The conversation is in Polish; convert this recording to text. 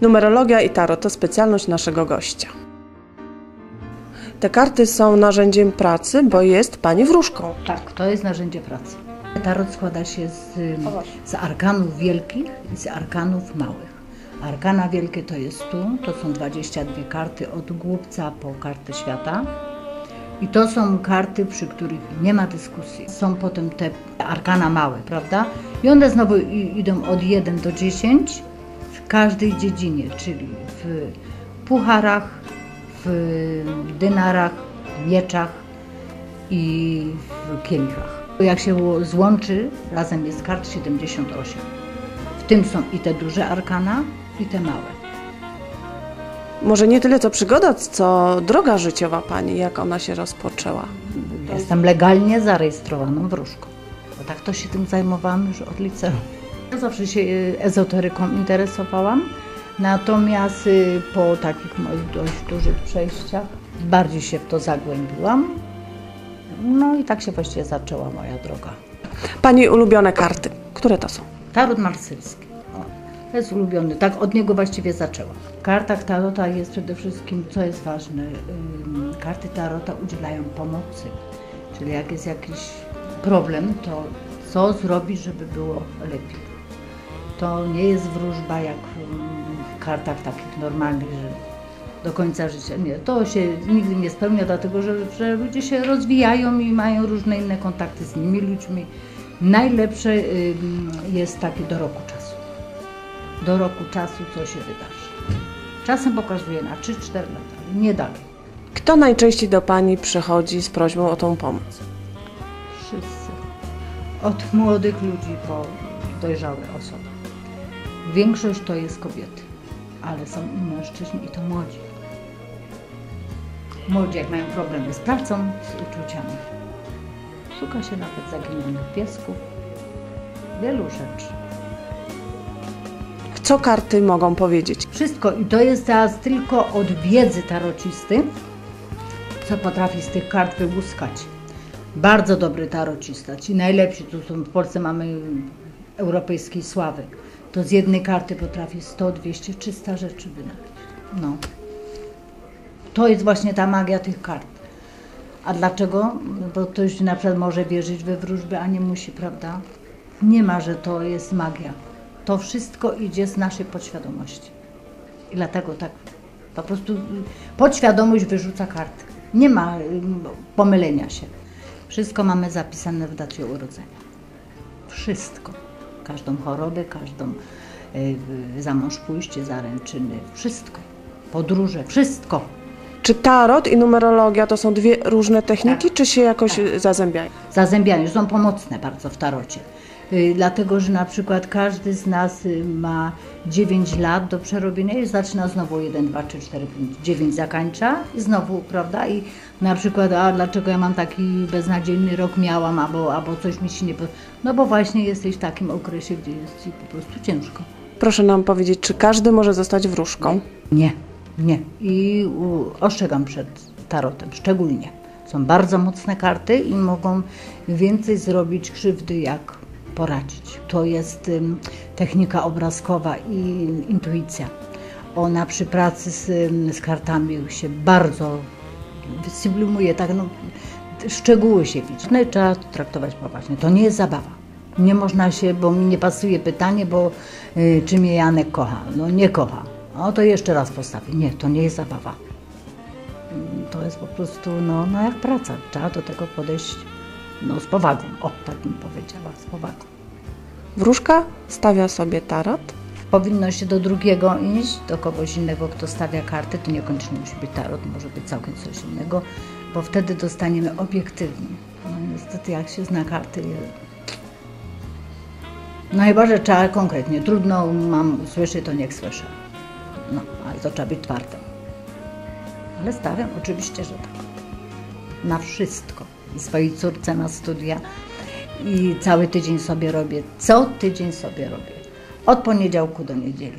Numerologia i tarot to specjalność naszego gościa. Te karty są narzędziem pracy, bo jest pani wróżką. Tak, to jest narzędzie pracy. Tarot składa się z, z arkanów wielkich i z arkanów małych. Arkana wielkie to jest tu, to są 22 karty od głupca po kartę świata. I to są karty, przy których nie ma dyskusji. Są potem te arkana małe, prawda? I one znowu idą od 1 do 10 w każdej dziedzinie, czyli w pucharach, w dynarach, mieczach i w kielichach. Jak się złączy, razem jest kart 78. W tym są i te duże arkana, i te małe. Może nie tyle co przygoda, co droga życiowa pani, jak ona się rozpoczęła. Jestem legalnie zarejestrowaną wróżką. Bo tak to się tym zajmowałam już od liceum. Ja Zawsze się y, ezoteryką interesowałam, natomiast y, po takich moich dość dużych przejściach bardziej się w to zagłębiłam. No i tak się właściwie zaczęła moja droga. Pani ulubione karty, które to są? Tarot marsylski. O, to jest ulubiony, tak od niego właściwie zaczęłam. W kartach tarota jest przede wszystkim, co jest ważne, karty tarota udzielają pomocy. Czyli jak jest jakiś problem, to co zrobić, żeby było lepiej. To nie jest wróżba jak ym, w kartach takich normalnych, że do końca życia. Nie, to się nigdy nie spełnia, dlatego że, że ludzie się rozwijają i mają różne inne kontakty z innymi ludźmi. Najlepsze jest takie do roku czasu. Do roku czasu, co się wydarzy. Czasem pokazuje na 3-4 lata, ale nie dalej. Kto najczęściej do pani przychodzi z prośbą o tą pomoc? Wszyscy. Od młodych ludzi po dojrzałe osoby. Większość to jest kobiety, ale są i mężczyźni, i to młodzi. Młodzi, jak mają problemy z pracą, z uczuciami. Szuka się nawet zaginionych piesków. Wielu rzeczy. Co karty mogą powiedzieć? Wszystko i to jest teraz tylko od wiedzy tarocisty, co potrafi z tych kart wyłuskać. Bardzo dobry tarocista, ci najlepsi, tu są w Polsce mamy europejskiej sławy. To z jednej karty potrafi 100, 200, 300 rzeczy wynaleźć. No. To jest właśnie ta magia tych kart. A dlaczego? Bo ktoś na przykład może wierzyć we wróżby, a nie musi, prawda? Nie ma, że to jest magia. To wszystko idzie z naszej podświadomości. I dlatego tak po prostu podświadomość wyrzuca karty. Nie ma pomylenia się. Wszystko mamy zapisane w dacie urodzenia. Wszystko. Każdą chorobę, każdą y, za mąż pójście, zaręczyny, wszystko. Podróże, wszystko. Czy tarot i numerologia to są dwie różne techniki, Tak. czy się jakoś zazębiają? zazębianie są pomocne bardzo w tarocie. Y, Dlatego, że na przykład każdy z nas y, ma 9 lat do przerobienia i zaczyna znowu 1, 2, 3, 4, 5, 9 zakańcza i znowu, prawda? I na przykład, a dlaczego ja mam taki beznadziejny rok miałam, albo, albo coś mi się nie podoba. No bo właśnie jesteś w takim okresie, gdzie jest ci po prostu ciężko. Proszę nam powiedzieć, czy każdy może zostać wróżką? Nie, nie. I ostrzegam przed tarotem, szczególnie. Są bardzo mocne karty i mogą więcej zrobić krzywdy, jak poradzić. To jest technika obrazkowa i intuicja. Ona przy pracy z, z kartami się bardzo sublimuje, tak no, szczegóły się widzi. No i trzeba to traktować poważnie. To nie jest zabawa. Nie można się, bo mi nie pasuje pytanie, bo y, czy mnie Janek kocha? No nie kocha. O to jeszcze raz postawię. Nie, to nie jest zabawa. To jest po prostu, no, no jak praca. Trzeba do tego podejść no, z powagą. O, tak bym powiedziała, z powagą. Wróżka stawia sobie tarot, Powinno się do drugiego iść, do kogoś innego, kto stawia karty. To niekoniecznie musi być tarot, może być całkiem coś innego, bo wtedy dostaniemy obiektywnie. No niestety, jak się zna karty, no chyba, że trzeba konkretnie. Trudno mam usłyszeć, to niech słyszę. No, ale to trzeba być twardym. Ale stawiam, oczywiście, że tak. Na wszystko. I swojej córce na studia. I cały tydzień sobie robię. Co tydzień sobie robię. Od poniedziałku do niedzieli.